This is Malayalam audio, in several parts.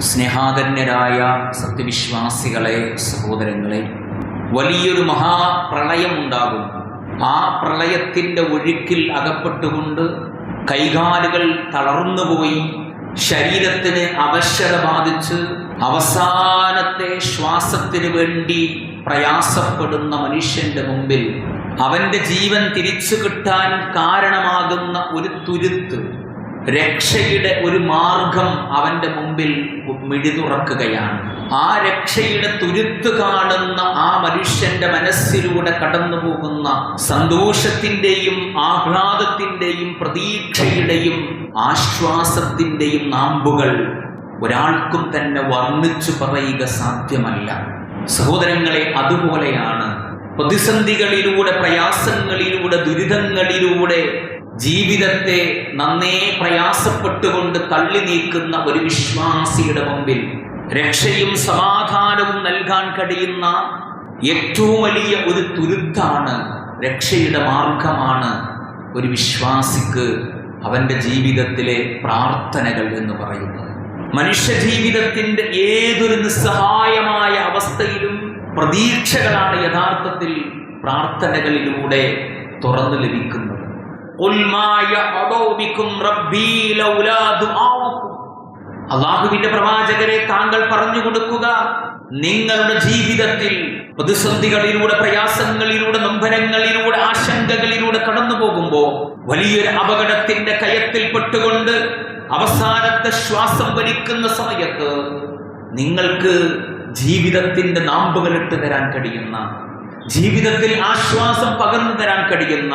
സ്നേഹാധന്യരായ സത്യവിശ്വാസികളെ സഹോദരങ്ങളെ വലിയൊരു മഹാപ്രളയം ഉണ്ടാകും. ആ പ്രളയത്തിന്റെ ഒഴുക്കിൽ അകപ്പെട്ടുകൊണ്ട് കൈകാലുകൾ തളർന്നുപോയി ശരീരത്തിന് അവശത ബാധിച്ച് അവസാനത്തെ ശ്വാസത്തിന് വേണ്ടി പ്രയാസപ്പെടുന്ന മനുഷ്യന്റെ മുമ്പിൽ അവന്റെ ജീവൻ തിരിച്ചു കിട്ടാൻ കാരണമാകുന്ന ഒരു തുരുത്ത് രക്ഷയുടെ ഒരു മാർഗം അവന്റെ മുമ്പിൽ മിഴി തുറക്കുകയാണ് ആ രക്ഷയുടെ തുരുത്ത് കാണുന്ന ആ മനുഷ്യന്റെ മനസ്സിലൂടെ കടന്നു പോകുന്ന സന്തോഷത്തിന്റെയും ആഹ്ലാദത്തിന്റെയും പ്രതീക്ഷയുടെയും ആശ്വാസത്തിന്റെയും നാമ്പുകൾ ഒരാൾക്കും തന്നെ വർണിച്ചു പറയുക സാധ്യമല്ല. സഹോദരങ്ങളെ അതുപോലെയാണ് പ്രതിസന്ധികളിലൂടെ പ്രയാസങ്ങളിലൂടെ ദുരിതങ്ങളിലൂടെ ജീവിതത്തെ നന്നേ പ്രയാസപ്പെട്ടുകൊണ്ട് തള്ളി നീക്കുന്ന ഒരു വിശ്വാസിയുടെ മുമ്പിൽ രക്ഷയും സമാധാനവും നൽകാൻ കഴിയുന്ന ഏറ്റവും വലിയ ഒരു തുരുത്താണ് രക്ഷയുടെ മാർഗമാണ് ഒരു വിശ്വാസിക്ക് അവന്റെ ജീവിതത്തിലെ പ്രാർത്ഥനകൾ എന്ന് പറയുന്നത്. മനുഷ്യ ജീവിതത്തിന്റെ ഏതൊരു നിസ്സഹായമായ അവസ്ഥയിലും പ്രതീക്ഷകളാണ് യഥാർത്ഥത്തിൽ പ്രാർത്ഥനകളിലൂടെ തുറന്നു ലഭിക്കുന്നത്. അള്ളാഹുവിന്റെ പ്രവാചകരെ താങ്കൾ പറഞ്ഞു കൊടുക്കുക. നിങ്ങളുടെ ജീവിതത്തിൽ പ്രതിസന്ധികളിലൂടെ പ്രയാസങ്ങളിലൂടെ നൊമ്പരങ്ങളിലൂടെ ആശങ്കകളിലൂടെ കടന്നു പോകുമ്പോൾ വലിയൊരു അപകടത്തിന്റെ കയത്തിൽ പെട്ടുകൊണ്ട് അവസാനത്തെ ശ്വാസം വലിക്കുന്ന സമയത്ത് നിങ്ങൾക്ക് ജീവിതത്തിന്റെ നാമ്പുകളിട്ട് തരാൻ കഴിയുന്ന ജീവിതത്തിൽ ആശ്വാസം പകർന്നു തരാൻ കഴിയുന്ന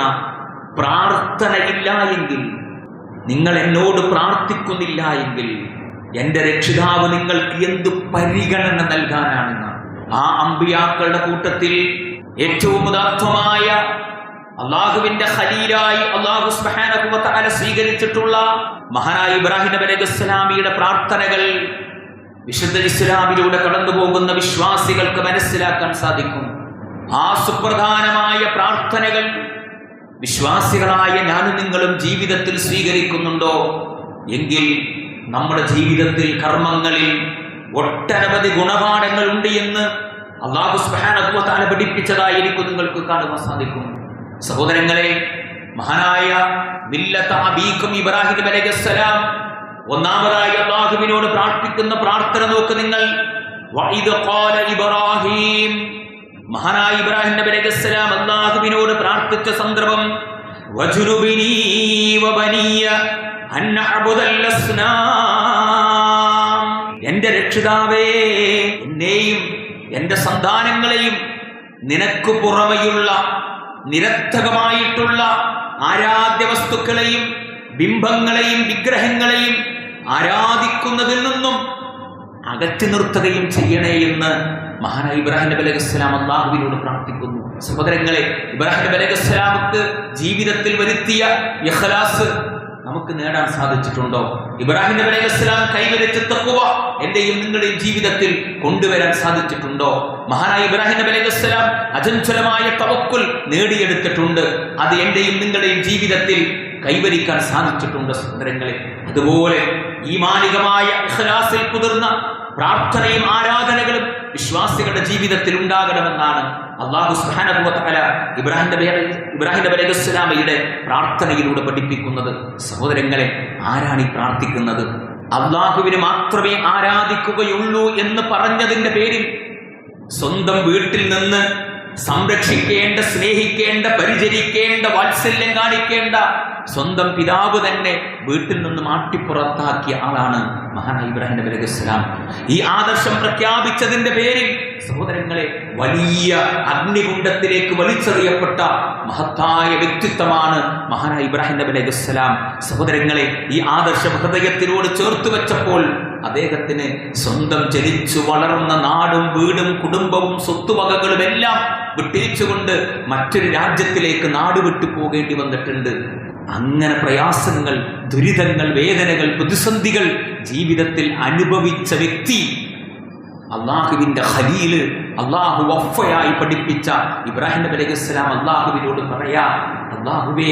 പ്രാർത്ഥനയില്ല എങ്കിൽ നിങ്ങൾ എന്നോട് പ്രാർത്ഥിക്കുന്നില്ല എങ്കിൽ എന്റെ രക്ഷിതാവ് നിങ്ങൾക്ക് എന്ത് പരിഗണന നൽകാനാണെന്ന് ആ അമ്പിയാക്കളുടെ കൂട്ടത്തിൽ ഏറ്റവും ഉദാർത്ഥമായ അള്ളാഹുവിന്റെ ഹലീലായി അള്ളാഹു തആല സ്വീകരിച്ചിട്ടുള്ള മഹാനായ ഇബ്രാഹിം നബി അലഹുസ്ലാമിയുടെ പ്രാർത്ഥനകൾ വിശുദ്ധ ഇസ്ലാമിലൂടെ കടന്നു പോകുന്ന വിശ്വാസികൾക്ക് മനസ്സിലാക്കാൻ സാധിക്കും. ആ സുപ്രധാനമായ പ്രാർത്ഥനകൾ വിശ്വാസികളായ ഞാനും നിങ്ങളും ജീവിതത്തിൽ സ്വീകരിക്കുന്നുണ്ടോ? എങ്കിൽ നമ്മുടെ ജീവിതത്തിൽ കർമ്മങ്ങളിൽ ഒട്ടനവധി ഗുണപാഠങ്ങൾ ഉണ്ട് എന്ന് അള്ളാഹു പഠിപ്പിച്ചതായി എനിക്ക് നിങ്ങൾക്ക് കാണുവാൻ സാധിക്കും. സഹോദരങ്ങളെ മഹാനായ ഇബ്രാഹിം അലൈഹിസ്സലാം ഒന്നാമതായി അള്ളാഹുവിനോട് പ്രാർത്ഥിക്കുന്ന പ്രാർത്ഥന നോക്ക് നിങ്ങൾ. ഇബ്രാഹിം മഹാനായ ഇബ്രാഹിം നബി അലൈഹിസ്സലാം അല്ലാഹുവിനോട് പ്രാർത്ഥിച്ച സന്ദർഭം എന്റെ രക്ഷിതാവേ എന്നെയും എന്റെ സന്താനങ്ങളെയും നിനക്ക് പുറമെയുള്ള നിരർത്ഥകമായിട്ടുള്ള ആരാധ്യ വസ്തുക്കളെയും ബിംബങ്ങളെയും വിഗ്രഹങ്ങളെയും ആരാധിക്കുന്നതിൽ നിന്നും അകറ്റി നിർത്തുകയും ചെയ്യണേ എന്ന് മഹാനായ ഇബ്രാഹിം നബി അലൈഹി സ്വലാം അള്ളാഹുവിനോട് പ്രാർത്ഥിക്കുന്നു. സഹോദരങ്ങളെ ഇബ്രാഹിം നബി അലൈഹി ജീവിതത്തിൽ വരുത്തിയ ഇഖ്ലാസ് നമുക്ക് നേടാൻ സാധിച്ചിട്ടുണ്ടോ? ഇബ്രാഹിം നബി അലൈഹി സ്വലാം കൈവരിച്ച തക്കുവ എന്റെയും നിങ്ങളുടെയും ജീവിതത്തിൽ കൊണ്ടുവരാൻ സാധിച്ചിട്ടുണ്ടോ? മഹാനായ ഇബ്രാഹിം നബി അലൈഹി സ്വലാം അചഞ്ചലമായ തവക്കുൽ നേടിയെടുത്തിട്ടുണ്ട്. അത് എന്റെയും നിങ്ങളുടെയും ജീവിതത്തിൽ കൈവരിക്കാൻ സാധിച്ചിട്ടുണ്ട് സഹോദരങ്ങളെ. അതുപോലെ ഈ മാനികമായ ഇഖ്ലാസിൽ കുതിർന്ന പ്രാർത്ഥനയും ആരാധനകളും വിശ്വാസികളുടെ ജീവിതത്തിൽ ഉണ്ടാകണമെന്നാണ് അള്ളാഹു തആല ഇബ്രാഹിം നബി ഇബ്രാഹിം നബി അലൈഹി സ്വലാമയുടെ പ്രാർത്ഥനയിലൂടെ പഠിപ്പിക്കുന്നത്. സഹോദരങ്ങളെ ആരാണ് ഈ പ്രാർത്ഥിക്കുന്നത്? അള്ളാഹുവിന് മാത്രമേ ആരാധിക്കുകയുള്ളൂ എന്ന് പറഞ്ഞതിന്റെ പേരിൽ സ്വന്തം വീട്ടിൽ നിന്ന് സംരക്ഷിക്കേണ്ട സ്നേഹിക്കേണ്ട പരിചരിക്കേണ്ട വാത്സല്യം കാണിക്കേണ്ട സ്വന്തം പിതാവ് തന്നെ വീട്ടിൽ നിന്ന് മാട്ടിപ്പുറത്താക്കിയ ആളാണ് മഹാനായി ഇബ്രാഹിം നബി അലൈഹി ഈ ആദർശം പ്രഖ്യാപിച്ചതിന്റെ പേരിൽ സഹോദരങ്ങളെ വലിയ അഗ്നികുണ്ഡത്തിലേക്ക് വലിച്ചെറിയപ്പെട്ട മഹത്തായ വ്യക്തിത്വമാണ് മഹാനായ ഇബ്രാഹിം നബി അലൈഹി വസ്സലാം സഹോദരങ്ങളെ ഈ ആദർശ ഹൃദയത്തിനോട് ചേർത്ത് വെച്ചപ്പോൾ അദ്ദേഹത്തിന് സ്വന്തം ജനിച്ചു വളർന്ന നാടും വീടും കുടുംബവും സ്വത്തുവകകളും എല്ലാം വിട്ടിരിച്ചുകൊണ്ട് മറ്റൊരു രാജ്യത്തിലേക്ക് നാട് വിട്ടു പോകേണ്ടി വന്നിട്ടുണ്ട്. അങ്ങനെ പ്രയാസങ്ങൾ ദുരിതങ്ങൾ വേദനകൾ പ്രതിസന്ധികൾ ജീവിതത്തിൽ അനുഭവിച്ച വ്യക്തി അള്ളാഹുവിന്റെ ഖലീൽ അള്ളാഹു വഫയായി പഠിപ്പിച്ച ഇബ്രാഹിം നബി അലൈഹി സ്വലാം അള്ളാഹുവിനോട് പറയാ അള്ളാഹുവേ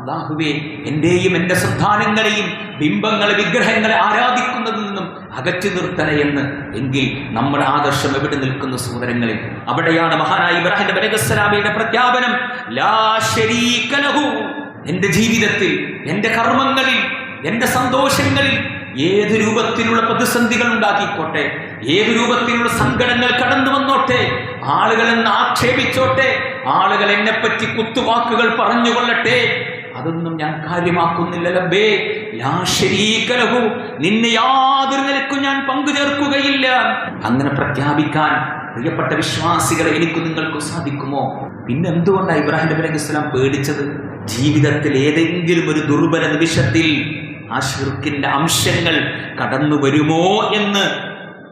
അള്ളാഹുവേ എന്റെയും എന്റെ സന്താനങ്ങളെയും ബിംബങ്ങളെ വിഗ്രഹങ്ങളെ ആരാധിക്കുന്നതിൽ നിന്നും അകറ്റി നിർത്തണേ എന്ന് എങ്കിൽ നമ്മുടെ ആദർശം എവിടെ നിൽക്കുന്ന സഹോദരങ്ങളിൽ അവിടെയാണ് മഹാനായ ഇബ്രാഹിം നബി അലൈഹിസ്സലാമിയുടെ പ്രഖ്യാപനം എന്റെ ജീവിതത്തിൽ എന്റെ കർമ്മങ്ങളിൽ എന്റെ സന്തോഷങ്ങളിൽ ഏത് രൂപത്തിലുള്ള പ്രതിസന്ധികൾ ഉണ്ടാക്കിക്കോട്ടെ? ഏത് രൂപത്തിലുള്ള സങ്കടങ്ങൾ കടന്നു വന്നോട്ടെ? ആളുകൾ എന്നെ ആക്ഷേപിച്ചോട്ടെ? ആളുകൾ എന്നെ പറ്റി കുത്തുവാക്കുകൾ പറഞ്ഞുകൊള്ളട്ടെ? അതൊന്നും ഞാൻ കാര്യമാക്കുന്നില്ല ലബേ ലാ ശരീക ലഹു. നിന്നെ യാതൊരു നിലക്കും ഞാൻ പങ്കുചേർക്കുകയില്ല. അങ്ങനെ പ്രഖ്യാപിക്കാൻ പ്രിയപ്പെട്ട വിശ്വാസികളെ എനിക്ക് നിങ്ങൾക്ക് സാധിക്കുമോ? പിന്നെ എന്തുകൊണ്ടാണ് ഇബ്രാഹിം നബി അലൈഹി സ്വലാം പേടിച്ചത്? ജീവിതത്തിൽ ഏതെങ്കിലും ഒരു ദുർബല നിമിഷത്തിൽ ആ ഷിർക്കിന്റെ അംശങ്ങൾ കടന്നു വരുമോ എന്ന്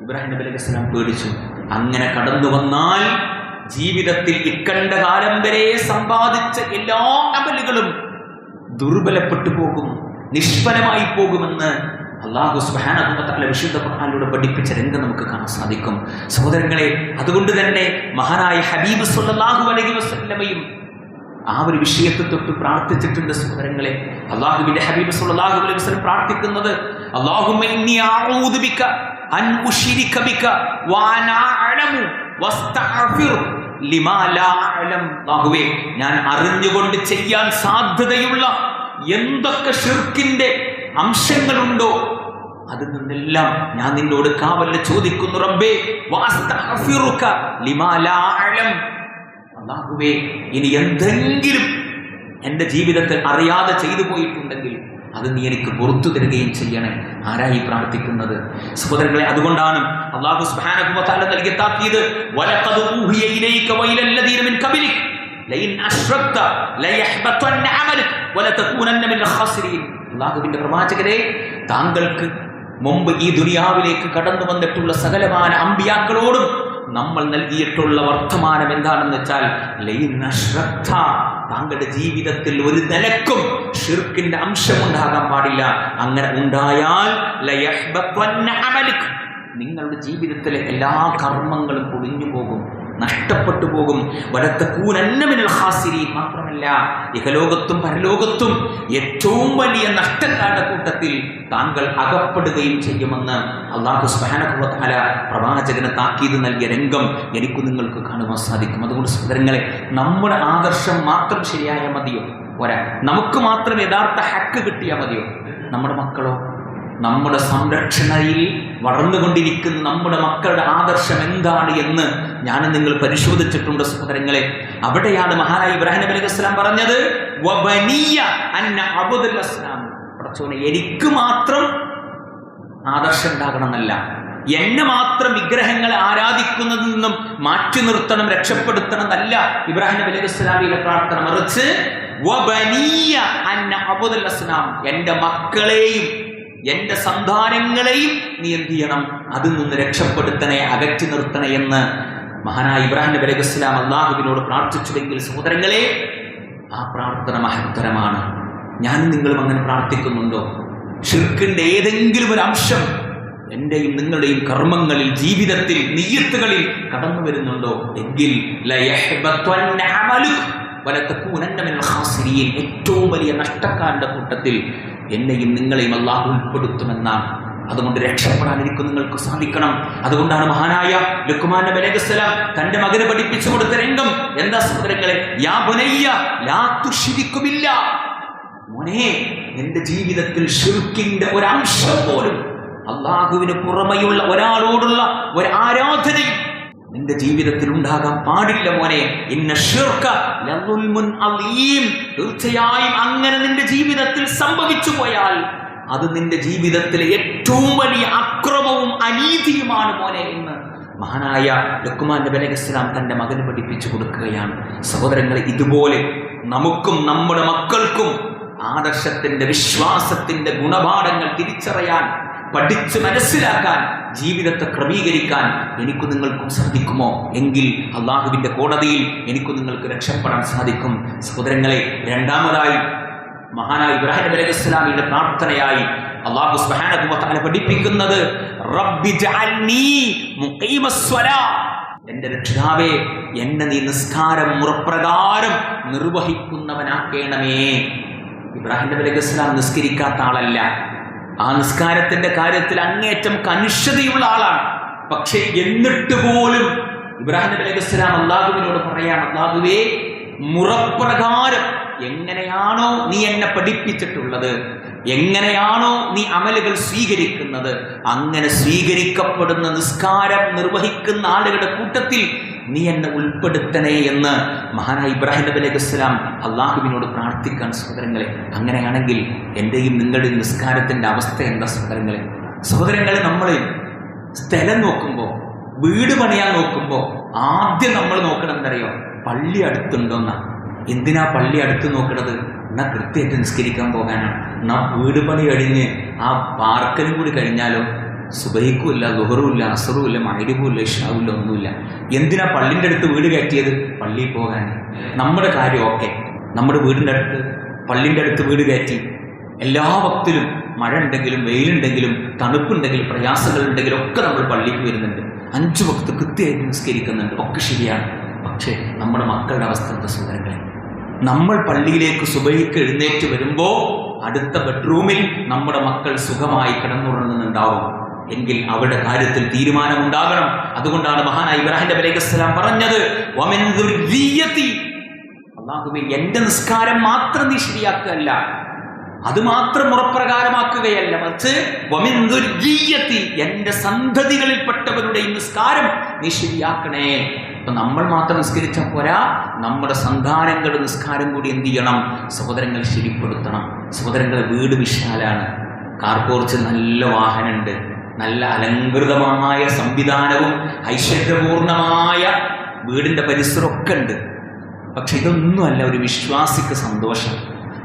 ഇബ്രാഹിം നബി അലൈഹി സ്വലാം പേടിച്ചു. അങ്ങനെ കടന്നു വന്നാൽ ജീവിതത്തിൽ ഇക്കണ്ട കാലം വരെ സമ്പാദിച്ച എല്ലാ അമലുകളും ദുർബലപ്പെട്ടു പോകും നിഷ്ഫലമായി പോകുമെന്ന് അള്ളാഹു സുബാന വിശുദ്ധ ഖുർആനിലൂടെ പഠിപ്പിച്ച രംഗം നമുക്ക് കാണാൻ സാധിക്കും. സഹോദരങ്ങളെ അതുകൊണ്ട് തന്നെ മഹാനായ ഹബീബ് സുല്ലാഹു അലൈഹി വസല്ലമയും ആ ഒരു വിഷയത്തെ തൊട്ട് പ്രാർത്ഥിച്ചിട്ടുണ്ട് സഹോദരങ്ങളെ. അള്ളാഹുബിന്റെ ഹബീബ് സല്ലല്ലാഹു അലൈഹി പ്രാർത്ഥിക്കുന്നത് അല്ലാഹുവേ ഞാൻ അറിഞ്ഞുകൊണ്ട് ചെയ്യാൻ സാധ്യതയുള്ള എന്തൊക്കെ ഷിർക്കിന്റെ അംശങ്ങളുണ്ടോ അതിൽ നിന്നെല്ലാം ഞാൻ നിന്നോട് കാവല്ല ചോദിക്കുന്നു റബ്ബേ അള്ളാഹുവേ ഇനി എന്തെങ്കിലും എന്റെ ജീവിതത്തിൽ അറിയാതെ ചെയ്തു പോയിട്ടുണ്ടെങ്കിൽ അത് നീ എനിക്ക് പുറത്തു തരികയും ചെയ്യണേ. ആരായി പ്രാർത്ഥിക്കുന്നത്? സഹോദരങ്ങളെ അതുകൊണ്ടാണ് അള്ളാഹു തആല നൽകിയ താക്കീത് അള്ളാഹുവിന്റെ പ്രവാചകരെ താങ്കൾക്ക് മുമ്പ് ഈ ദുനിയാവിലേക്ക് കടന്നു വന്നിട്ടുള്ള സകലമായ അമ്പിയാക്കളോടും നമ്മൾ നൽകിയിട്ടുള്ള വർത്തമാനം എന്താണെന്ന് വെച്ചാൽ ലയിന ശ്രദ്ധ. താങ്കളുടെ ജീവിതത്തിൽ ഒരു നിലക്കും ഷിർക്കിന്റെ അംശം ഉണ്ടാകാൻ പാടില്ല. അങ്ങനെ ഉണ്ടായാൽ നിങ്ങളുടെ ജീവിതത്തിലെ എല്ലാ കർമ്മങ്ങളും പൊളിഞ്ഞു പോകും. നഷ്ടപ്പെട്ടു പോകും. വലത്തക്കൂനന്നമിനൽ ഹാസിരി മാത്രമല്ല ഇഹലോകത്തും പരലോകത്തും ഏറ്റവും വലിയ നഷ്ടക്കാരുടെ കൂട്ടത്തിൽ താങ്കൾ അകപ്പെടുകയും ചെയ്യുമെന്ന് അള്ളാഹു സ്ബാനകുല പ്രവാചകന് താക്കീത് നൽകിയ രംഗം എനിക്ക് നിങ്ങൾക്ക് കാണുവാൻ സാധിക്കും. അതുകൊണ്ട് സഹോദരങ്ങളെ നമ്മുടെ ആദർശം മാത്രം ശരിയായാൽ മതിയോ? പോരാ നമുക്ക് മാത്രം യഥാർത്ഥ ഹക്ക് കിട്ടിയാൽ മതിയോ? നമ്മുടെ മക്കളോ? നമ്മുടെ സംരക്ഷണയിൽ വളർന്നുകൊണ്ടിരിക്കുന്ന നമ്മുടെ മക്കളുടെ ആദർശം എന്താണ് എന്ന് ഞാൻ നിങ്ങൾ പരിശോധിച്ചിട്ടുണ്ട് സഹോദരങ്ങളെ. അവിടെയാണ് മഹാനായ ഇബ്രാഹിം നബി അലൈഹി സ്വലാം പറഞ്ഞത് എനിക്ക് മാത്രം ആദർശം ഉണ്ടാകണമെന്നല്ല. എന്നെ മാത്രം വിഗ്രഹങ്ങളെ ആരാധിക്കുന്നതിൽ നിന്നും മാറ്റി നിർത്തണം രക്ഷപ്പെടുത്തണം എന്നല്ല ഇബ്രാഹിം നബി അലൈഹി സ്വലാമിയുടെ പ്രാർത്ഥന മറിച്ച്. എന്റെ മക്കളെയും എന്റെ സന്താനങ്ങളെയും നീ എന്ത് ചെയ്യണം? അതിൽ നിന്ന് രക്ഷപ്പെടുത്തണേ അകറ്റി നിർത്തണേ എന്ന് മഹാനായ ഇബ്രാഹിം നബി അലൈഹി സ്വലാം അള്ളാഹുവിനോട് പ്രാർത്ഥിച്ചുവെങ്കിൽ സഹോദരങ്ങളെ ആ പ്രാർത്ഥന മഹത്തരമാണ്. ഞാനും നിങ്ങളും അങ്ങനെ പ്രാർത്ഥിക്കുന്നുണ്ടോ? ഷിർക്കിന്റെ ഏതെങ്കിലും ഒരു അംശം എന്റെയും നിങ്ങളുടെയും കർമ്മങ്ങളിൽ ജീവിതത്തിൽ നീയത്തുകളിൽ കടന്നു വരുന്നുണ്ടോ? എങ്കിൽ. ഏറ്റവും വലിയ നഷ്ടക്കാരന്റെ കൂട്ടത്തിൽ എന്നെയും നിങ്ങളെയും അള്ളാഹു ഉൾപ്പെടുത്തുമെന്നാണ്. അതുകൊണ്ട് രക്ഷപ്പെടാൻ എനിക്ക് നിങ്ങൾക്ക് സാധിക്കണം. അതുകൊണ്ടാണ് മഹാനായ ലുക്കുമാൻ ബലഗസ്ല തന്റെ മകന് പഠിപ്പിച്ചു കൊടുത്ത രംഗം. എന്താ സഹോദരങ്ങളെ? യാ ബുനയ്യ ലാ മോനെ നിന്റെ ജീവിതത്തിൽ ഷിർക്കിന്റെ ഒരംശം പോലും അള്ളാഹുവിന് പുറമെയുള്ള ഒരാളോടുള്ള ഒരു ആരാധനയും നിന്റെ ജീവിതത്തിൽ ഉണ്ടാകാൻ പാടില്ല മോനെ. ഇന്ന തീർച്ചയായും അങ്ങനെ നിന്റെ ജീവിതത്തിൽ സംഭവിച്ചു പോയാൽ അത് നിന്റെ ജീവിതത്തിലെ ഏറ്റവും വലിയ അക്രമവും അനീതിയുമാണ് മോനെ എന്ന് മഹാനായ ലുക്കുമാൻ നബി അലൈഹി ഇസ്ലാം തന്റെ മകന് പഠിപ്പിച്ചു കൊടുക്കുകയാണ്. സഹോദരങ്ങളെ ഇതുപോലെ നമുക്കും നമ്മുടെ മക്കൾക്കും ആദർശത്തിന്റെ വിശ്വാസത്തിന്റെ ഗുണപാഠങ്ങൾ തിരിച്ചറിയാൻ പഠിച്ച് മനസ്സിലാക്കാൻ ജീവിതത്തെ ക്രമീകരിക്കാൻ എനിക്ക് നിങ്ങൾക്കും സാധിക്കുമോ? എങ്കിൽ അള്ളാഹുവിന്റെ കോടതിയിൽ എനിക്ക് നിങ്ങൾക്ക് രക്ഷപ്പെടാൻ സാധിക്കും. സഹോദരങ്ങളെ രണ്ടാമതായി മഹാനായ ഇബ്രാഹിം അലൈഹി ഇസ്ലാമിയുടെ പ്രാർത്ഥനയായി അള്ളാഹു സുബ്ഹാനഹു വ പഠിപ്പിക്കുന്നത് എന്റെ രക്ഷിതാവേ എന്നെ നീ നിസ്കാരം മുറപ്രകാരം നിർവഹിക്കുന്നവനാക്കേണമേ. ഇബ്രാഹിം നബി അലൈഹി ഇസ്ലാം നിസ്കരിക്കാത്ത ആളല്ല. ആ നിസ്കാരത്തിന്റെ കാര്യത്തിൽ അങ്ങേറ്റം കനുഷ്യതയുള്ള ആളാണ്. പക്ഷേ എന്നിട്ട് പോലും ഇബ്രാഹിം നബി അലൈഹി ഇസ്ലാം അള്ളാഹുവിനോട് പറയാണ് അള്ളാഹുവേ മുറപ്രകാരം എങ്ങനെയാണോ നീ എന്നെ പഠിപ്പിച്ചിട്ടുള്ളത് എങ്ങനെയാണോ നീ അമലുകൾ സ്വീകരിക്കുന്നത് അങ്ങനെ സ്വീകരിക്കപ്പെടുന്ന നിസ്കാരം നിർവഹിക്കുന്ന ആളുകളുടെ കൂട്ടത്തിൽ നീ എന്നെ ഉൾപ്പെടുത്തണേ എന്ന് മഹാനായ ഇബ്രാഹിം നബി അലൈഹി വസ്സലാം അള്ളാഹുവിനോട് പ്രാർത്ഥിക്കാൻ സഹോദരങ്ങളെ അങ്ങനെയാണെങ്കിൽ എന്റെയും നിങ്ങളുടെയും നിസ്കാരത്തിന്റെ അവസ്ഥ എന്താ സഹോദരങ്ങളെ? സഹോദരങ്ങളെ നമ്മൾ സ്ഥലം നോക്കുമ്പോൾ വീട് പണിയാൻ നോക്കുമ്പോൾ ആദ്യം നമ്മൾ നോക്കണം എന്തറിയോ പള്ളി അടുത്തുണ്ടോന്നാ. എന്തിനാ പള്ളി അടുത്ത് നോക്കണത്? എന്നാ കൃത്യമായിട്ട് നിസ്കരിക്കാൻ പോകാനാണ് എന്നാ വീട് പണി കഴിഞ്ഞ് ആ പാർക്കലും കൂടി കഴിഞ്ഞാലോ സുബൈക്കുമില്ല ലുഹറുമില്ല ഇല്ല ഇഷാവും ഇല്ല ഒന്നുമില്ല എന്തിനാ പള്ളിന്റെ അടുത്ത് വീട് കയറ്റിയത്? പള്ളിയിൽ പോകാൻ നമ്മുടെ കാര്യം ഓക്കെ. നമ്മുടെ വീടിന്റെ അടുത്ത് പള്ളിന്റെ അടുത്ത് വീട് കയറ്റി. എല്ലാ വക്തിലും മഴ ഉണ്ടെങ്കിലും വെയിലുണ്ടെങ്കിലും തണുപ്പുണ്ടെങ്കിലും പ്രയാസങ്ങളുണ്ടെങ്കിലും ഒക്കെ നമ്മൾ പള്ളിക്ക് വരുന്നുണ്ട്. അഞ്ചു വക്ത് കൃത്യമായിട്ട് നിസ്കരിക്കുന്നുണ്ട്. ഒക്കെ ശരിയാണ്. പക്ഷേ നമ്മുടെ മക്കളുടെ അവസ്ഥ എന്താ സുന്ദരങ്ങളെ നമ്മൾ പള്ളിയിലേക്ക് സുബൈക്ക് എഴുന്നേറ്റ് വരുമ്പോൾ അടുത്ത ബെഡ്റൂമിൽ നമ്മുടെ മക്കൾ സുഖമായി കിടന്നുറങ്ങുന്നുണ്ടാവും. എങ്കിൽ അവരുടെ കാര്യത്തിൽ തീരുമാനമുണ്ടാകണം. അതുകൊണ്ടാണ് മഹാനായ ഇബ്രാഹിം നബി അലൈഹി പറഞ്ഞത് എന്റെ നിസ്കാരം മാത്രം നീ ശരിയാക്കുകയല്ല അത് മാത്രം മുറപ്രകാരമാക്കുകയല്ല. മറിച്ച് "വമിൻ സന്തതികളിൽപ്പെട്ടവരുടെ എന്റെ സന്തതികളിൽപ്പെട്ടവരുടെയും നിസ്കാരം നീ ശരിയാക്കണേ. അപ്പൊ നമ്മൾ മാത്രം നിസ്കരിച്ച പോരാ നമ്മുടെ സന്താനങ്ങളുടെ നിസ്കാരം കൂടി എന്ത് ചെയ്യണം? സഹോദരങ്ങൾ ശരിപ്പെടുത്തണം. സഹോദരങ്ങളുടെ വീട് വിശാലാണ്. കാർ പോർച്ച് നല്ല വാഹനമുണ്ട്. നല്ല അലങ്കൃതമായ സംവിധാനവും ഐശ്വര്യപൂർണമായ വീടിന്റെ പരിസരമൊക്കെ ഉണ്ട്. പക്ഷെ ഇതൊന്നുമല്ല ഒരു വിശ്വാസിക്ക് സന്തോഷം.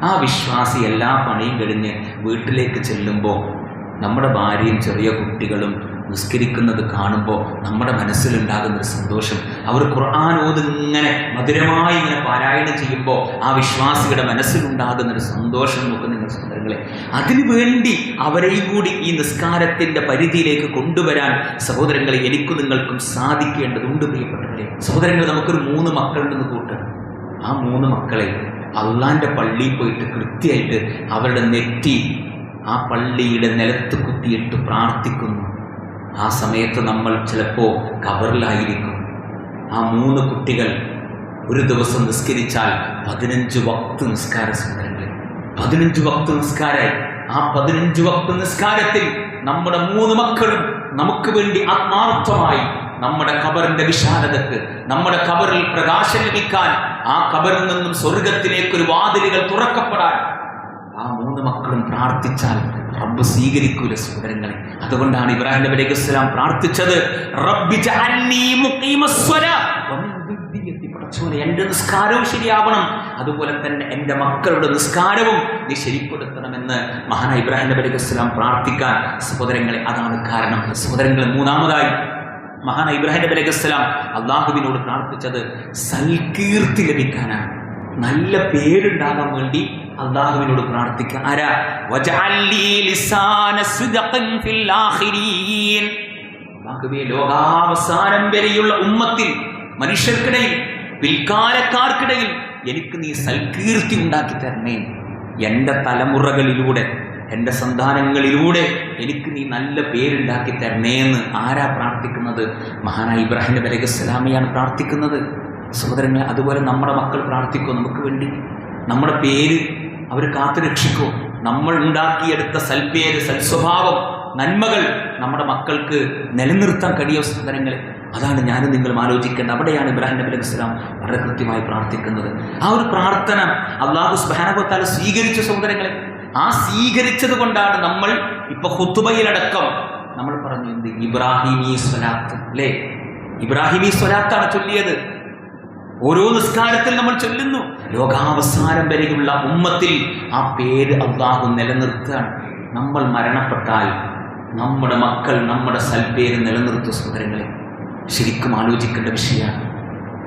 ആ വിശ്വാസി എല്ലാ പണിയും കഴിഞ്ഞ് വീട്ടിലേക്ക് ചെല്ലുമ്പോൾ നമ്മുടെ ഭാര്യയും ചെറിയ കുട്ടികളും നിസ്കരിക്കുന്നത് കാണുമ്പോൾ നമ്മുടെ മനസ്സിലുണ്ടാകുന്ന ഒരു സന്തോഷം. അവർ ഖുർആാനോത് ഇങ്ങനെ മധുരമായി ഇങ്ങനെ പാരായണം ചെയ്യുമ്പോൾ ആ വിശ്വാസിയുടെ മനസ്സിലുണ്ടാകുന്ന ഒരു സന്തോഷം നോക്ക് നിങ്ങൾ സഹോദരങ്ങളെ അതിനുവേണ്ടി അവരെയും കൂടി ഈ നിസ്കാരത്തിന്റെ പരിധിയിലേക്ക് കൊണ്ടുവരാൻ സഹോദരങ്ങളെ എനിക്കും നിങ്ങൾക്കും സാധിക്കേണ്ടതുണ്ട് പ്രിയപ്പെട്ടവരെ. സഹോദരങ്ങൾ നമുക്കൊരു മൂന്ന് മക്കളുണ്ടെന്ന് കൂട്ട് ആ മൂന്ന് മക്കളെ അള്ളാന്റെ പള്ളിയിൽ പോയിട്ട് കൃത്യമായിട്ട് അവരുടെ നെറ്റി ആ പള്ളിയുടെ നിലത്ത് കുത്തിയിട്ട് പ്രാർത്ഥിക്കുന്നു. ആ സമയത്ത് നമ്മൾ ചിലപ്പോൾ കബറിലായിരിക്കും ആ മൂന്ന് കുട്ടികൾ ഒരു ദിവസം നിസ്കരിച്ചാൽ പതിനഞ്ച് വക്ത് നിസ്കാര സുന്ദരങ്ങൾ പതിനഞ്ച് വക്ത് നിസ്കാരായി. ആ പതിനഞ്ച് വക്ത് നിസ്കാരത്തിൽ നമ്മുടെ മൂന്ന് മക്കളും നമുക്ക് വേണ്ടി ആത്മാർത്ഥമായി നമ്മുടെ കബറിന്റെ വിശാലതക്ക് നമ്മുടെ കബറിൽ പ്രകാശം ലഭിക്കാൻ ആ കബറിൽ നിന്നും സ്വർഗത്തിലേക്ക് ഒരു വാതിലുകൾ തുറക്കപ്പെടാൻ ആ മൂന്ന് മക്കളും പ്രാർത്ഥിച്ചാൽ റബ്ബ് സ്വീകരിക്കൂല സഹോദരങ്ങളെ. അതുകൊണ്ടാണ് ഇബ്രാഹിം നബി അലൈഹി സ്വലാം പ്രാർത്ഥിച്ചത് എന്റെ നിസ്കാരവും ശരിയാവണം. അതുപോലെ തന്നെ എന്റെ മക്കളുടെ നിസ്കാരവും നീ ശരിപ്പെടുത്തണമെന്ന് മഹാന ഇബ്രാഹിം നബി അലൈഹി സ്വലാം പ്രാർത്ഥിക്കാൻ സഹോദരങ്ങളെ അതാണ് കാരണം. സഹോദരങ്ങളെ മൂന്നാമതായി മഹാന ഇബ്രാഹിം നബി അലൈഹി സ്വലാം അള്ളാഹുവിനോട് പ്രാർത്ഥിച്ചത് സൽകീർത്തി ലഭിക്കാനാണ്. നല്ല പേരുണ്ടാകാൻ വേണ്ടി അള്ളാഹുവിനോട് പ്രാർത്ഥിക്കുക. ലോകാവസാനം വരെയുള്ള ഉമ്മത്തിൽ മനുഷ്യർക്കിടയിൽ പിൽക്കാലക്കാർക്കിടയിൽ എനിക്ക് നീ സൽകീർത്തി ഉണ്ടാക്കി തരണേ. എന്റെ തലമുറകളിലൂടെ എന്റെ സന്താനങ്ങളിലൂടെ എനിക്ക് നീ നല്ല പേരുണ്ടാക്കി തരണേ എന്ന് ആരാ പ്രാർത്ഥിക്കുന്നത്? മഹാനായ ഇബ്രാഹിം നബി അലൈഹി സ്വലാമയാണ് പ്രാർത്ഥിക്കുന്നത്. സഹോദരങ്ങളെ അതുപോലെ നമ്മുടെ മക്കൾ പ്രാർത്ഥിക്കോ നമുക്ക് വേണ്ടി നമ്മുടെ പേര് അവർ കാത്തു രക്ഷിക്കോ. നമ്മൾ ഉണ്ടാക്കിയെടുത്ത സൽപേര് സൽസ്വഭാവം നന്മകൾ നമ്മുടെ മക്കൾക്ക് നിലനിർത്താൻ കഴിയോ സഹോദരങ്ങളെ. അതാണ് ഞാനും നിങ്ങളും ആലോചിക്കേണ്ടത്. അവിടെയാണ് ഇബ്രാഹിം നബി അലൈഹി സ്വലാം വളരെ കൃത്യമായി പ്രാർത്ഥിക്കുന്നത്. ആ ഒരു പ്രാർത്ഥന അള്ളാഹു സ്ബാനബത്താല സ്വീകരിച്ച സഹോദരങ്ങളെ. ആ സ്വീകരിച്ചത് കൊണ്ടാണ് നമ്മൾ ഇപ്പൊ ഹുത്തുബയിലടക്കം നമ്മൾ പറഞ്ഞു എന്ത്? ഇബ്രാഹിമി സ്വലാത്ത്. അല്ലേ? ഇബ്രാഹിമി സ്വലാത്താണ് ചൊല്ലിയത്. ഓരോ നിസ്കാരത്തിൽ നമ്മൾ ചൊല്ലുന്നു. ലോകാവസാനം വരെയുള്ള ഉമ്മത്തിൽ ആ പേര് അള്ളാഹു നിലനിർത്തുകയാണ്. നമ്മൾ മരണപ്പെട്ടാൽ നമ്മുടെ മക്കൾ നമ്മുടെ സൽപ്പേര് നിലനിർത്തും സഹോദരങ്ങളെ. ശരിക്കും ആലോചിക്കേണ്ട വിഷയമാണ്.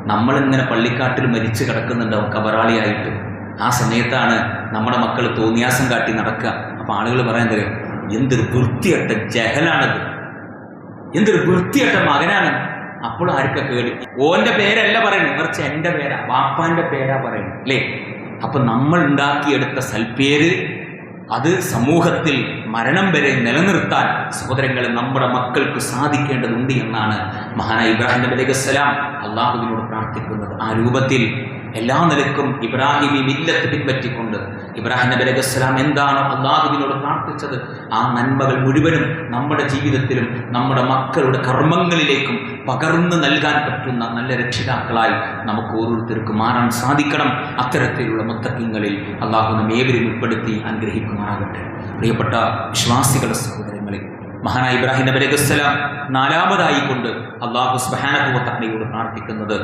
നമ്മളിങ്ങനെ പള്ളിക്കാട്ടിൽ മരിച്ചു കിടക്കുന്നുണ്ടാവും കബറാളിയായിട്ട്. ആ സമയത്താണ് നമ്മുടെ മക്കൾ തോന്നിയാസം കാട്ടി നടക്കുക. അപ്പം ആളുകൾ പറയാൻ തരും എന്തൊരു വൃത്തിയട്ട ജഹലാണത്. എന്തൊരു വൃത്തിയട്ട മകനാണ്. അപ്പോൾ ആർക്ക കേടി? ഓന്റെ പേരല്ല പറയുന്നത്. മറിച്ച് എന്റെ പേരാ വാപ്പാന്റെ പേരാ പറയുന്നത് അല്ലേ? അപ്പൊ നമ്മൾ ഉണ്ടാക്കിയെടുത്ത സൽപ്പേര് അത് സമൂഹത്തിൽ മരണം വരെ നിലനിർത്താൻ സഹോദരങ്ങളെ നമ്മുടെ മക്കൾക്ക് സാധിക്കേണ്ടതുണ്ട് എന്നാണ് മഹാനായ ഇബ്രാഹിം നബി അലൈഹി സ്വലാം അള്ളാഹുവിനോട് പ്രാർത്ഥിക്കുന്നത്. ആ രൂപത്തിൽ എല്ലാ നിലക്കും ഇബ്രാഹിമി മില്ലത്ത് പിൻപറ്റിക്കൊണ്ട് ഇബ്രാഹിം നബി അലൈഹി സ്വലാം എന്താണോ അള്ളാഹുവിനോട് പ്രാർത്ഥിച്ചത് ആ നന്മകൾ മുഴുവനും നമ്മുടെ ജീവിതത്തിലും നമ്മുടെ മക്കളുടെ കർമ്മങ്ങളിലേക്കും പകർന്നു നൽകാൻ പറ്റുന്ന നല്ല രക്ഷിതാക്കളായി നമുക്ക് ഓരോരുത്തർക്ക് മാറാൻ സാധിക്കണം അത്തരത്തിലുള്ള മുത്തക്കിങ്ങളിൽ അള്ളാഹു നമ്മെ ഏവരും ഉൾപ്പെടുത്തി അനുഗ്രഹിക്കുമാറാകട്ടെ. പ്രിയപ്പെട്ട വിശ്വാസികളുടെ സഹോദരങ്ങളെ മഹാന ഇബ്രാഹിം നബി അലൈഹിസ്സലാം നാലാമതായി കൊണ്ട് അള്ളാഹു സുബ്ഹാനഹു പ്രാർത്ഥിക്കുന്നത്.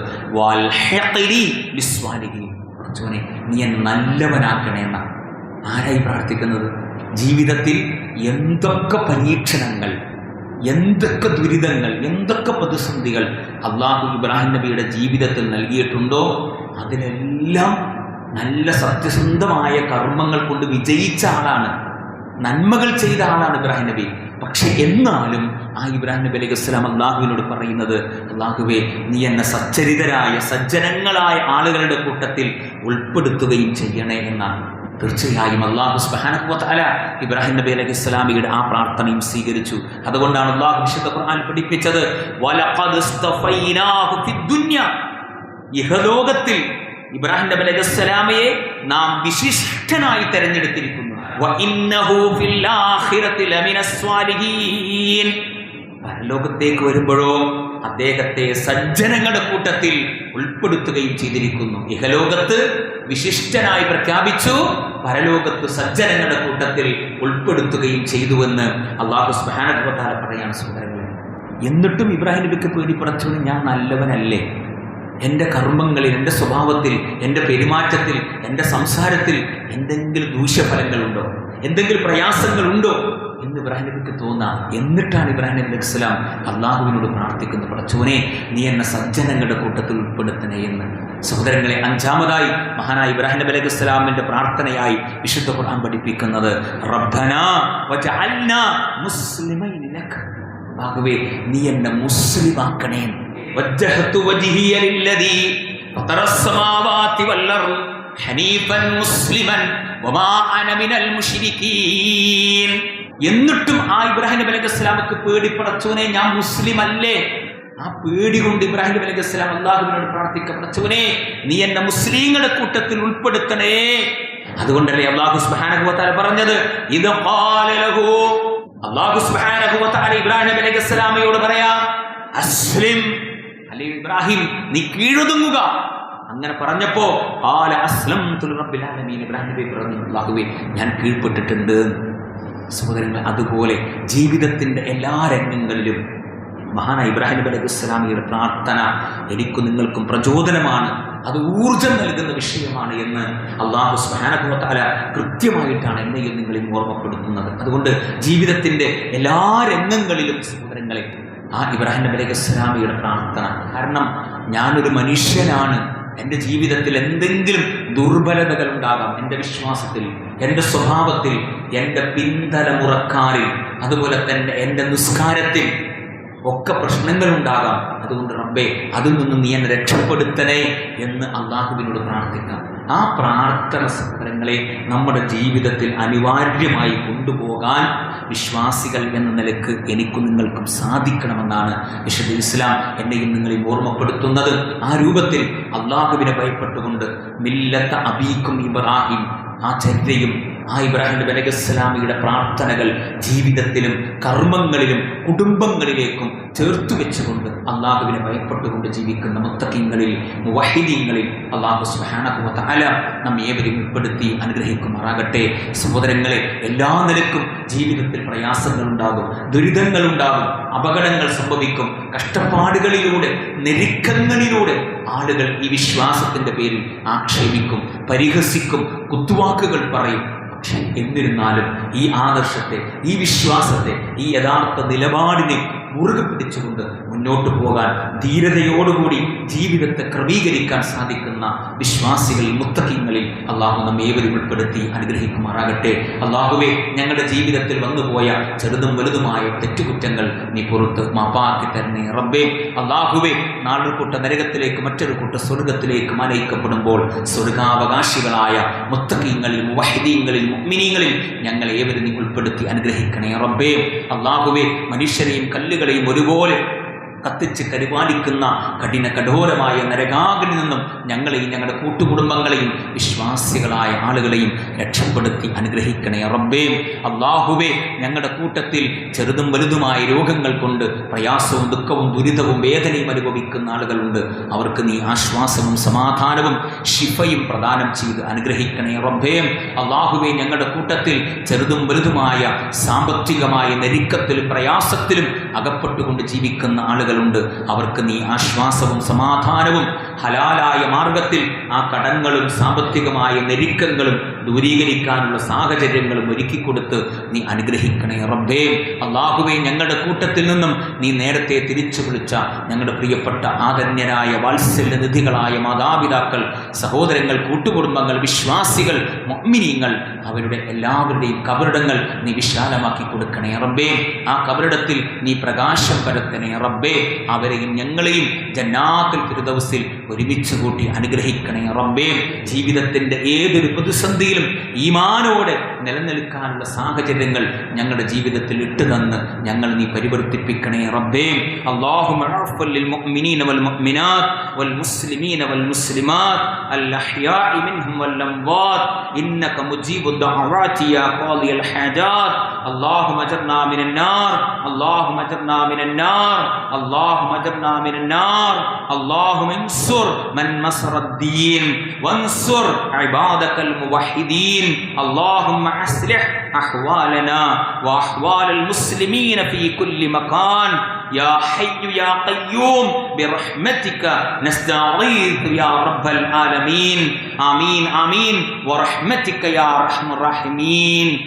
പടച്ചോനെ നീ നല്ലവനാക്കണേ എന്നാണ്. ആരായി പ്രാർത്ഥിക്കുന്നത്? ജീവിതത്തിൽ എന്തൊക്കെ പരീക്ഷണങ്ങൾ എന്തൊക്കെ ദുരിതങ്ങൾ എന്തൊക്കെ പ്രതിസന്ധികൾ അള്ളാഹു ഇബ്രാഹിം നബിയുടെ ജീവിതത്തിൽ നൽകിയിട്ടുണ്ടോ? അതിനെല്ലാം നല്ല സത്യസന്ധമായ കർമ്മങ്ങൾ കൊണ്ട് വിജയിച്ച ആളാണ് നന്മകൾ ചെയ്ത ആളാണ് ഇബ്രാഹിം നബി. പക്ഷെ എന്നാലും ആ ഇബ്രാഹിം നബി അലൈഹി സ്വലാം അള്ളാഹുവിനോട് പറയുന്നത് അള്ളാഹുവെ നീ എന്നെ സച്ചരിതരായ സജ്ജനങ്ങളായ ആളുകളുടെ കൂട്ടത്തിൽ ഉൾപ്പെടുത്തുകയും ചെയ്യണേ എന്നാണ്. തീർച്ചയായും അള്ളാഹു സുബ്ഹാനഹുവതആല ഇബ്രാഹിം നബി അലൈഹി ഇസ്ലാമിയുടെ ആ പ്രാർത്ഥനയും സ്വീകരിച്ചു. അതുകൊണ്ടാണ് അള്ളാഹു വിശുദ്ധ ഖുർആൻ പഠിപ്പിച്ചത് ഇഹലോകത്തിൽ ഇബ്രാഹിം നബി അലൈഹി ഇസ്ലാമയെ നാം വിശിഷ്ടനായി തെരഞ്ഞെടുത്തിരിക്കുന്നു. പരലോകത്തേക്ക് വരുമ്പോഴോ അദ്ദേഹത്തെ സജ്ജനങ്ങളുടെ കൂട്ടത്തിൽ ഉൾപ്പെടുത്തുകയും ചെയ്തിരിക്കുന്നു. ഇഹലോകത്ത് വിശിഷ്ടനായി പ്രഖ്യാപിച്ചു. പരലോകത്ത് സജ്ജനങ്ങളുടെ കൂട്ടത്തിൽ ഉൾപ്പെടുത്തുകയും ചെയ്തുവെന്ന് അള്ളാഹു സുബാനത്താല പറയാണ് സഹോദരങ്ങളെ. എന്നിട്ടും ഇബ്രാഹിം നബിക്ക് പേടി പറച്ചു ഞാൻ നല്ലവനല്ലേ? എന്റെ കർമ്മങ്ങളിൽ എന്റെ സ്വഭാവത്തിൽ എന്റെ പെരുമാറ്റത്തിൽ എന്റെ സംസാരത്തിൽ എന്തെങ്കിലും ദൂഷ്യഫലങ്ങളുണ്ടോ? എന്തെങ്കിലും പ്രയാസങ്ങളുണ്ടോ? എന്ന് ഇബ്രാഹിം നബിക്ക് തോന്നാം എന്നിട്ടാണ് ഇബ്രാഹിം നബി അലൈഹി സ്വലാം അള്ളാഹുവിനോട് പ്രാർത്ഥിക്കുന്നത് പടച്ചോനെ നീ എന്നെ സജ്ജനങ്ങളുടെ കൂട്ടത്തിൽ ഉൾപ്പെടുത്തണേ എന്ന് സഹോദരങ്ങളെ അഞ്ചാമതായി മഹാനായ ഇബ്രാഹിം നബി അലൈഹി സ്വലാമിന്റെ പ്രാർത്ഥനയായി വിശുദ്ധ ഖുർആൻ പഠിപ്പിക്കുന്നത് റബ്ബനാ വജഅൽനാ മുസ്ലിമൈൻ ലക അല്ലാഹുവേ നീ എന്നെ മുസ്ലിമാക്കണേ وجهت وجهي للذي فطر السماوات والأرض حنيفا مسلما وما أنا من المشركين എന്നിട്ടും ആ ഇബ്രാഹിം നബി അലൈഹി ഇസ്ലാമക്ക് പേടി പടച്ചോനെ ഞാൻ മുസ്ലിം അല്ലേ ആ പേടി കൊണ്ട് ഇബ്രാഹിം നബി അലൈഹി ഇസ്ലാം അള്ളാഹുവിനോട് പ്രാർത്ഥിക്ക പടച്ചോനെ നീ എന്നെ മുസ്ലിങ്ങളുടെ കൂട്ടത്തിൽ ഉൾപ്പെടുത്തണേ. അതുകൊണ്ടല്ലേ അള്ളാഹു സുബ്ഹാനഹു വതആല പറഞ്ഞത് ഇത് അള്ളാഹു സുബ്ഹാനഹു വതആല ഇബ്രാഹിം നബി അലൈഹി ഇസ്ലാമയോട് പറയാ അസ്ലിം അല്ലെ ഇബ്രാഹിം നീ കീഴൊതുങ്ങുക. അങ്ങനെ പറഞ്ഞപ്പോ റബ്ബിൽ ആലമീൻ ഇബ്രാഹിം നബി പറഞ്ഞു അല്ലാഹുവേ ഞാൻ കീഴ്പ്പെട്ടിട്ടുണ്ട്. സഹോദരങ്ങൾ അതുപോലെ ജീവിതത്തിന്റെ എല്ലാ രംഗങ്ങളിലും മഹാന ഇബ്രാഹിം അലൈഹി ഇസ്ലാമിയുടെ പ്രാർത്ഥന എനിക്കും നിങ്ങൾക്കും പ്രചോദനമാണ്. അത് ഊർജം നൽകുന്ന വിഷയമാണ് എന്ന് അള്ളാഹു സ്മഹാനകുമത്താല കൃത്യമായിട്ടാണ് എന്നെയും നിങ്ങളിൽ ഓർമ്മപ്പെടുത്തുന്നത്. അതുകൊണ്ട് ജീവിതത്തിന്റെ എല്ലാ രംഗങ്ങളിലും സഹോദരങ്ങളെ ആ ഇബ്രാഹിം നബി അലൈഹി ഇസ്ലാമിയുടെ പ്രാർത്ഥന. കാരണം ഞാനൊരു മനുഷ്യനാണ്. എന്റെ ജീവിതത്തിൽ എന്തെങ്കിലും ദുർബലതകൾ ഉണ്ടാകാം എന്റെ വിശ്വാസത്തിൽ എന്റെ സ്വഭാവത്തിൽ എന്റെ പിന്തലമുറക്കാരിൽ അതുപോലെ തന്നെ എന്റെ നിസ്കാരത്തിൽ ഒക്കെ പ്രശ്നങ്ങൾ ഉണ്ടാകാം. അതുകൊണ്ട് റബ്ബേ അതിൽ നിന്ന് നീ എന്നെ രക്ഷപ്പെടുത്തണേ എന്ന് അള്ളാഹുവിനോട് പ്രാർത്ഥിക്കാം. ആ പ്രാർത്ഥന സഹോദരങ്ങളെ നമ്മുടെ ജീവിതത്തിൽ അനിവാര്യമായി കൊണ്ടുപോകാൻ വിശ്വാസികൾ എന്ന നിലയ്ക്ക് എനിക്കും നിങ്ങൾക്കും സാധിക്കണമെന്നാണ് വിശുദ്ധ ഇസ്ലാം എന്നെയും നിങ്ങളെയും ഓർമ്മപ്പെടുത്തുന്നത്. ആ രൂപത്തിൽ അള്ളാഹുവിനെ ഭയപ്പെട്ടുകൊണ്ട് മില്ലത്ത അബീക്കും ഇബ്രാഹിം ആ ചരിതയും ആ ഇബ്രാഹിം നബി അലൈഹി ഇസ്ലാമിയുടെ പ്രാർത്ഥനകൾ ജീവിതത്തിലും കർമ്മങ്ങളിലും കുടുംബങ്ങളിലേക്കും ചേർത്തു വെച്ചുകൊണ്ട് അള്ളാഹുവിനെ ഭയപ്പെട്ടുകൊണ്ട് ജീവിക്കുന്ന മുത്തക്കിങ്ങളിൽ വഹിദീങ്ങളിൽ അള്ളാഹു സുഹാനകുമത്ത അല നമ്മെ ഏവരും ഉൾപ്പെടുത്തി അനുഗ്രഹിക്കുമാറാകട്ടെ. സഹോദരങ്ങളെ എല്ലാ നിലക്കും ജീവിതത്തിൽ പ്രയാസങ്ങളുണ്ടാകും ദുരിതങ്ങളുണ്ടാകും അപകടങ്ങൾ സംഭവിക്കും കഷ്ടപ്പാടുകളിലൂടെ ഞെരുക്കങ്ങളിലൂടെ ആളുകൾ ഈ വിശ്വാസത്തിന്റെ പേരിൽ ആക്ഷേപിക്കും പരിഹസിക്കും കുത്തുവാക്കുകൾ പറയും. പക്ഷെ എന്നിരുന്നാലും ഈ ആദർശത്തെ ഈ വിശ്വാസത്തെ ഈ യഥാർത്ഥ നിലപാടിനെ മുറുകെ പിടിച്ചുകൊണ്ട് മുന്നോട്ട് പോകാൻ ധീരതയോടുകൂടി ജീവിതത്തെ ക്രമീകരിക്കാൻ സാധിക്കുന്ന വിശ്വാസികൾ മുത്തക്കിങ്ങളിൽ അള്ളാഹു നമ്മെ ഏവരും ഉൾപ്പെടുത്തി അനുഗ്രഹിക്കുമാറാകട്ടെ. അള്ളാഹുവെ ഞങ്ങളുടെ ജീവിതത്തിൽ വന്നുപോയ ചെറുതും വലുതുമായ തെറ്റുകുറ്റങ്ങൾ നീ പുറത്ത് മാപ്പാക്കി തരണേ റബ്ബേ. അള്ളാഹുവെ നാളൊരു കൂട്ട നരകത്തിലേക്ക് മറ്റൊരു കൂട്ട സ്വർഗത്തിലേക്ക് മനയിക്കപ്പെടുമ്പോൾ സ്വർഗാവകാശികളായ മുത്തഖീങ്ങളിൽ വഹിദീങ്ങളിൽ മുഗ്മിനീങ്ങളിൽ ഞങ്ങളെ ഏവരും നീ ഉൾപ്പെടുത്തി അനുഗ്രഹിക്കണേ റബ്ബേ. അള്ളാഹുവെ മനുഷ്യരെയും കല്ലുകളെയും ഒരുപോലെ കത്തിച്ച് പരിപാലിക്കുന്ന കഠിന കഠോരമായ നരകാഗ്നിൽ നിന്നും ഞങ്ങളെയും ഞങ്ങളുടെ കൂട്ടുകുടുംബങ്ങളെയും വിശ്വാസികളായ ആളുകളെയും രക്ഷപ്പെടുത്തി അനുഗ്രഹിക്കണേ റബ്ബേ. അള്ളാഹുവേ ഞങ്ങളുടെ കൂട്ടത്തിൽ ചെറുതും വലുതുമായ രോഗങ്ങൾ കൊണ്ട് പ്രയാസവും ദുഃഖവും ദുരിതവും വേദനയും അനുഭവിക്കുന്ന ആളുകളുണ്ട്. അവർക്ക് നീ ആശ്വാസവും സമാധാനവും ശിഫയും പ്രദാനം ചെയ്ത് അനുഗ്രഹിക്കണേ റബ്ബേ. അള്ളാഹുവെ ഞങ്ങളുടെ കൂട്ടത്തിൽ ചെറുതും വലുതുമായ സാമ്പത്തികമായ നെരുക്കത്തിലും പ്രയാസത്തിലും അകപ്പെട്ടുകൊണ്ട് ജീവിക്കുന്ന ആളുകളുണ്ട്. അവർക്ക് നീ ആശ്വാസവും സമാധാനവും ഹലാലായ മാർഗത്തിൽ ആ കടങ്ങളും സാമ്പത്തികമായ നെരുക്കങ്ങളും ദൂരീകരിക്കാനുള്ള സാഹചര്യങ്ങളും ഒരുക്കി ഒരുക്കിക്കൊടുത്ത് നീ അനുഗ്രഹിക്കണേ റബ്ബേ. അള്ളാഹുവെ ഞങ്ങളുടെ കൂട്ടത്തിൽ നിന്നും നീ നേരത്തെ തിരിച്ചു വിളിച്ച ഞങ്ങളുടെ പ്രിയപ്പെട്ട ആദന്യരായ വാത്സല്യനിധികളായ മാതാപിതാക്കൾ സഹോദരങ്ങൾ കൂട്ടുകുടുംബങ്ങൾ വിശ്വാസികൾ മമ്മിനിയങ്ങൾ അവരുടെ എല്ലാവരുടെയും കബറിടങ്ങൾ നീ വിശാലമാക്കി കൊടുക്കണേ റബ്ബേ. ആ കബറിടത്തിൽ നീ പ്രകാശം പരത്തണേ റബ്ബേ. അവരെയും ഞങ്ങളെയും ജന്നാത്തിൽ ഫിർദൗസിൽ ഒരുമിച്ച് കൂട്ടി അനുഗ്രഹിക്കണേ റബ്ബേ ജീവിതത്തിന്റെ ഏതൊരു പ്രതിസന്ധിയിലും ഈമാനോടെ നിലനിൽക്കാനുള്ള സാഹചര്യങ്ങൾ ഞങ്ങളുടെ ജീവിതത്തിൽ ഇട്ടു തന്ന് ഞങ്ങൾ നീ പരിവർത്തിപ്പിക്കണേ റബ്ബേ اللهم اعف للمؤمنين والمؤمنات والمسلمين والمسلمات الأحياء منهم والأموات إنك مجيب الدعوات يا قاضي الحاجات اللهم اجرنا من النار اللهم اجرنا من النار اللهم اجرنا من النار اللهم انصر من نصر الدين وانصر عبادك الموحدين. اللهم أصلح أحوالنا وأحوال المسلمين في كل مكان. يا حي يا قيوم برحمتك نستغيث يا رب العالمين. آمين آمين. ورحمتك يا أرحم الراحمين.